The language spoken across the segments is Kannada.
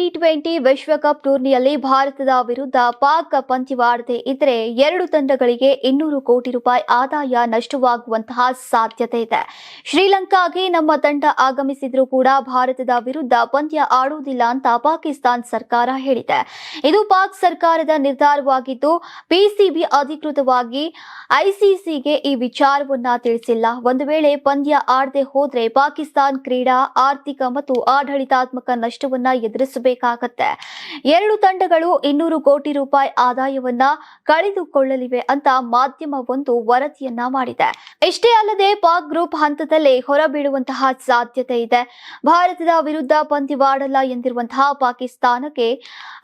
ಟಿ ಟ್ವೆಂಟಿ ವಿಶ್ವಕಪ್ ಟೂರ್ನಿಯಲ್ಲಿ ಭಾರತದ ವಿರುದ್ಧ ಪಾಕ್ ಪಂದ್ಯವಾಡದೆ ಇದ್ರೆ ಎರಡು ತಂಡಗಳಿಗೆ ಇನ್ನೂರು ಕೋಟಿ ರೂಪಾಯಿ ಆದಾಯ ನಷ್ಟವಾಗುವಂತಹ ಸಾಧ್ಯತೆ ಇದೆ. ಶ್ರೀಲಂಕಾಗೆ ನಮ್ಮ ತಂಡ ಆಗಮಿಸಿದ್ರೂ ಕೂಡ ಭಾರತದ ವಿರುದ್ಧ ಪಂದ್ಯ ಆಡುವುದಿಲ್ಲ ಅಂತ ಪಾಕಿಸ್ತಾನ್ ಸರ್ಕಾರ ಹೇಳಿದೆ. ಇದು ಪಾಕ್ ಸರ್ಕಾರದ ನಿರ್ಧಾರವಾಗಿದ್ದು ಪಿಸಿಬಿ ಅಧಿಕೃತವಾಗಿ ಐಸಿಸಿಗೆ ಈ ವಿಚಾರವನ್ನ ತಿಳಿಸಿಲ್ಲ. ಒಂದು ವೇಳೆ ಪಂದ್ಯ ಆಡದೆ ಹೋದ್ರೆ ಪಾಕಿಸ್ತಾನ್ ಕ್ರೀಡಾ, ಆರ್ಥಿಕ ಮತ್ತು ಆಡಳಿತಾತ್ಮಕ ನಷ್ಟವನ್ನ ಎದುರಿಸಬೇಕಾಗತ್ತೆ ಎರಡು ತಂಡಗಳು ಇನ್ನೂರು ಕೋಟಿ ರೂಪಾಯಿ ಆದಾಯವನ್ನ ಕಳೆದುಕೊಳ್ಳಲಿವೆ ಅಂತ ಮಾಧ್ಯಮವೊಂದು ವರದಿಯನ್ನ ಮಾಡಿದೆ. ಇಷ್ಟೇ ಅಲ್ಲದೆ ಪಾಕ್ ಗ್ರೂಪ್ ಹಂತದಲ್ಲೇ ಹೊರಬೀಳುವಂತಹ ಸಾಧ್ಯತೆ ಇದೆ. ಭಾರತದ ವಿರುದ್ಧ ಪಂದ್ಯವಾಡಲ್ಲ ಎಂದಿರುವಂತಹ ಪಾಕಿಸ್ತಾನಕ್ಕೆ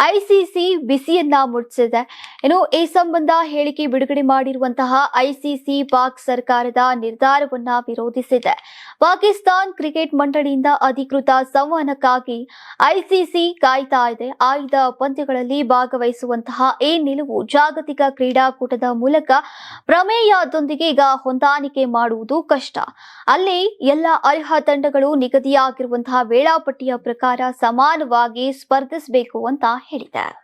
ಐಸಿಸಿ ಬಿಸಿಯನ್ನ ಮುಟ್ಟಿಸಿದೆ ಇನ್ನು ಈ ಸಂಬಂಧ ಹೇಳಿಕೆ ಬಿಡುಗಡೆ ಮಾಡಿರುವಂತಹ ಐಸಿಸಿ ಪಾಕ್ ಸರ್ಕಾರದ ನಿರ್ಧಾರವನ್ನ ವಿರೋಧಿಸಿದೆ. ಪಾಕಿಸ್ತಾನ್ ಕ್ರಿಕೆಟ್ ಮಂಡಳಿಯಿಂದ ಅಧಿಕೃತ ಸಂವಹನಕ್ಕಾಗಿ ಐಸಿಸಿ ಕಾಯ್ತಾ ಇದೆ. ಆಯ್ದ ಪಂದ್ಯಗಳಲ್ಲಿ ಭಾಗವಹಿಸುವಂತಹ ಈ ನಿಲುವು ಜಾಗತಿಕ ಕ್ರೀಡಾಕೂಟದ ಮೂಲಕ ಪ್ರಮೇಯದೊಂದಿಗೆ ಈಗ ಹೊಂದಾಣಿಕೆ ಮಾಡುವುದು ಕಷ್ಟ. ಅಲ್ಲಿ ಎಲ್ಲ ಅರ್ಹ ತಂಡಗಳು ನಿಗದಿಯಾಗಿರುವಂತಹ ವೇಳಾಪಟ್ಟಿಯ ಪ್ರಕಾರ ಸಮಾನವಾಗಿ ಸ್ಪರ್ಧಿಸಬೇಕು ಅಂತ ಹೇಳಿದೆ